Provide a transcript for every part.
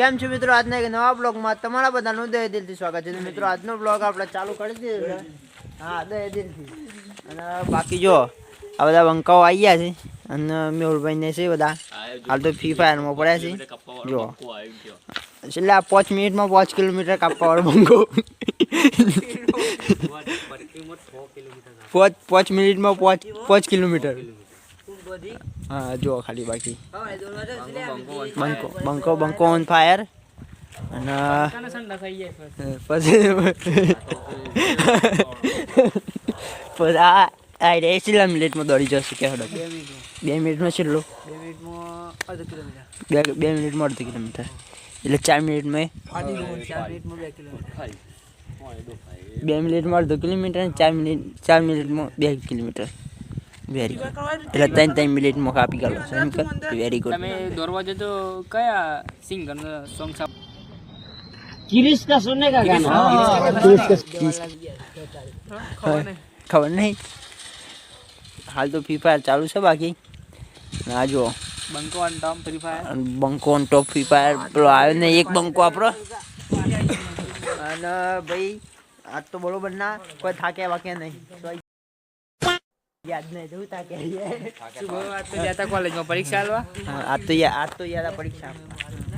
કેમ છો મિત્રો આજના એક નવા બ્લોગમાં તમારા બધાનું દય દિલથી સ્વાગત છે તો મિત્રો આજનો બ્લોગ આપણે ચાલુ કરી દીધો છે હા દય દિલથી અને બાકી જો આ બધા બંકાઓ આવી ગયા છે અને મેહુલભાઈ ને છે બધા હાલ તો ફ્રી ફાયરમાં પડ્યા છે જો છેલ્લે આ પાંચ મિનિટમાં પાંચ કિલોમીટર કાપવા વાળો બંકો પાંચ પાંચ મિનિટમાં પાંચ પાંચ કિલોમીટર હા જો ખાલી બાકી બંકો બંકો બંકો ઓન ફાયર અને પછી પછી આ આ રે છેલ્લા મિનિટમાં દોડી જશે કે હડો બે મિનિટમાં છેલ્લું બે બે મિનિટમાં અડધો કિલોમીટર એટલે ચાર મિનિટમાં બે મિનિટમાં અડધો કિલોમીટર અને ચાર મિનિટ ચાર મિનિટમાં બે કિલોમીટર વેરી ગુડ એટલે ત્રણ ત્રણ મિનિટમાં કાપી કાઢો છો એમ કર વેરી ગુડ તમે દરવાજો તો કયા સિંગર સોંગ સાપ કિરીશ કા સુનને કા ગાના કિરીશ કા ખબર નહીં હાલ તો ફ્રી ફાયર ચાલુ છે બાકી ના જો બંકો ઓન ટોપ ફ્રી ફાયર બંકો ઓન ટોપ ફ્રી ફાયર પેલો આવ્યો ને એક બંકો આપણો અને ભાઈ આજ તો બરોબર ના કોઈ થાકે વાકે નહીં યાદ નહીં જવું થાક્યા જતા કોલેજમાં પરીક્ષા આલવા આજ તો આજ તો યાદ આ પરીક્ષા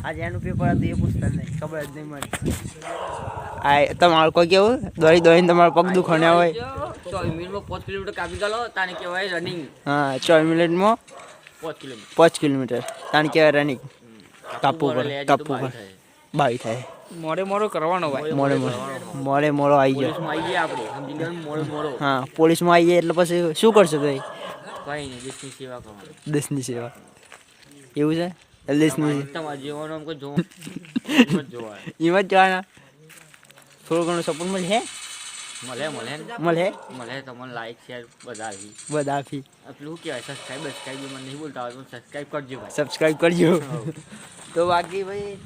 આજ એનું પેપર હતું એ પૂછતા નહીં ખબર જ નહીં મને આ તમારું કોઈ કેવું? દોડી દોડીને તમારો પગ દુખાણ્યા હોય? ચોવીસ મિનિટમાં? પાંચ કિલોમીટર કાપી ગયો તાને કહેવાય રનિંગ હા ચોવીસ મિનિટમાં પાંચ કિલોમીટર પાંચ કિલોમીટર તાણ કહેવાય રનિંગ કાપવું પડે કાપવું પડે. બાવી થાય મોડે મોડો કરવાનો ભાઈ મોડે મોડે મોડે મોડો આવી ગયો પોલીસમાં આવી ગયા આપણે સમજી લેવાનું મોડો મોડો હા પોલીસમાં આવી જાય એટલે પછી શું કરશો ભાઈ કઈ નહીં દેશની સેવા કરવાની દેશની સેવા એવું છે એટલે દેશની તમારા જીવનનો આમ કોઈ જોવા એમ જ જોવાય એમ જ જવાના થોડું ઘણું સપોર્ટ મળે હે મળે મળે ને મળે મળે તમને લાઈક શેર બધા આવી બધા આપી આ પેલું શું કહેવાય સબસ્ક્રાઈબ સબસ્ક્રાઈબ મને નહીં બોલતા આવડતું સબસ્ક્રાઈબ કરજો ભાઈ સબસ્ક્રાઇબ કરજો તો બાકી ભાઈ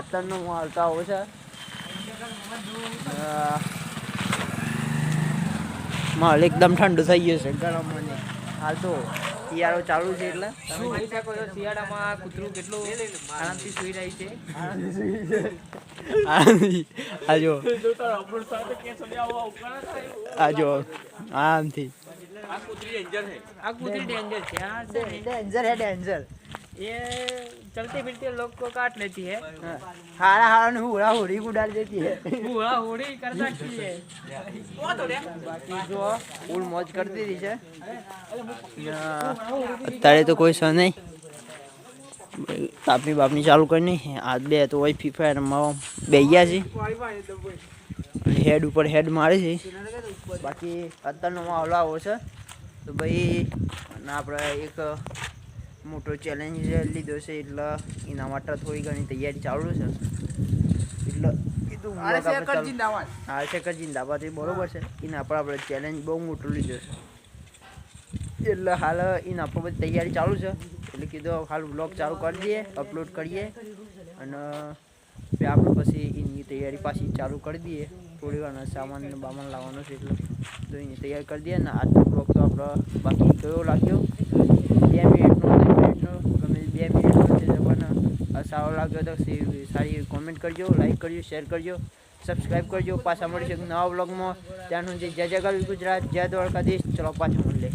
અત્યારનો હું તો આવો છે. માલ એકદમ ઠંડુ થઈ ગયું છે. ગરમ મને હાલ તો શિયાળો ચાલુ છે એટલે. તમે જોઈ શકો છો શિયાળામાં કૂતરું કેટલું આરામથી સુઈ રહી છે? આજો. આજો આમથી આ કૂતરી ડેન્જર છે. આ છે ડેન્જર હે ડેન્જર ये चलते फिरते लोग को काट लेती है હારા હારા ને હુડા હુડી ઉડાડ દેતી હે बूढ़ा होड़ी कर सकती है બાકી જો ફૂલ મોજ કરતી રહી છે અત્યારે તો કોઈ છે નહીં તાપની બાપની ચાલુ કરી નહીં આજ બે તો હોય ફ્રી ફાયરમાં બે ગયા છે હેડ ઉપર હેડ મારે છે બાકી અત્યારનો માહોલ આવો છે તો ભાઈ અને આપણે એક મોટો ચેલેન્જ લીધો છે એટલે એના માટે થોડી ઘણી તૈયારી ચાલુ છે. એટલે કીધું હા શેખર જિંદાબાદ એ બરોબર છે. એના પર આપણે ચેલેન્જ બહુ મોટું લીધો છે. એટલે હાલ એના પર બધી તૈયારી ચાલુ છે. એટલે કીધું હાલ બ્લોગ ચાલુ કરી દઈએ અપલોડ કરીએ અને આપણે પછી એની તૈયારી પાછી ચાલુ કરી દઈએ. થોડી વાર સામાન બામાન લાવવાનો છે એટલે તો એની તૈયારી કરી દઈએ ને આજનો બ્લોગ તો આપણે બાકી કયો લાગ્યો બે મિનિટનો ત્રણ મિનિટનો ગમે બે મિનિટનો છે પણ આ સારો લાગ્યો તો સારી કોમેન્ટ કરજો લાઈક કરજો શેર કરજો સબસ્ક્રાઈબ કરજો. પાછા મળીશું એક નવા બ્લોગમાં ત્યાંનું જે જય જય ગુજરાત, જય દ્વારકાધીશ. ચલો પાછા મળીએ.